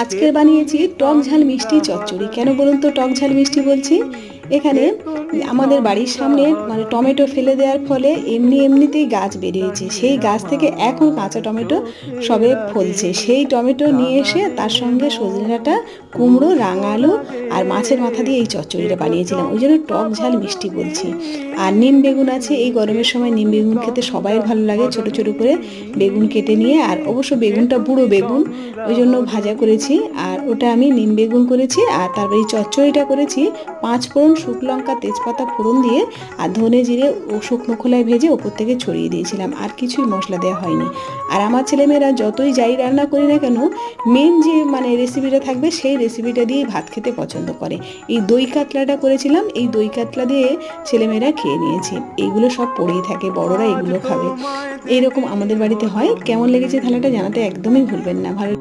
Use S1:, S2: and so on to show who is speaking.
S1: আজকে বানিয়েছি টক ঝাল মিষ্টি চচ্চড়ি। কেন বলুন তো টক ঝাল মিষ্টি বলছি? এখানে আমাদের বাড়ির সামনে মানে টমেটো ফেলে দেওয়ার ফলে এমনি এমনিতেই গাছ বেরিয়েছে। সেই গাছ থেকে এখন কাঁচা টমেটো সবে ফলছে। সেই টমেটো নিয়ে এসে তার সঙ্গে সজনে ডাঁটা কুমড়ো রাঙা আলু আর মাছের মাথা দিয়ে এই চচ্চড়িটা বানিয়েছিলাম। ওই জন্য টক ঝাল মিষ্টি বলছি। আর নিম বেগুন আছে। এই গরমের সময় নিম বেগুন খেতে সবাই ভালো লাগে ছোট ছোট করে বেগুন কেটে নিয়ে। আর অবশ্য বেগুনটা বুড়ো বেগুন, ওই জন্য ভাজা করেছি। আর ওটা আমি নিম বেগুন করেছি। আর তারপরে এই চচ্চড়িটা করেছি। পাঁচ ফোড়ন শুকনো লঙ্কা তেজপাতা ফোড়ন দিয়ে আর ধনে জিরে ও শুকনো খোলায় ভেজে ওপর থেকে ছড়িয়ে দিয়েছিলাম। আর কিছুই মশলা দেওয়া হয়নি। আর আমার ছেলেমেয়েরা যতই যাই রান্না করি না কেন মেন যে মানে রেসিপিটা থাকবে, সেই রেসিপিটা দিয়ে ভাত খেতে পছন্দ করে। এই দই কাতলাটা করেছিলাম, এই দই কাতলা দিয়ে ছেলেমেয়েরা খেয়ে নিয়েছে। এইগুলো সব পড়েই থাকে, বড়রা এগুলো খাবে। এইরকম আমাদের বাড়িতে হয়। কেমন লেগেছে থালাটা জানাতে একদমই ভুলবেন না। ভালো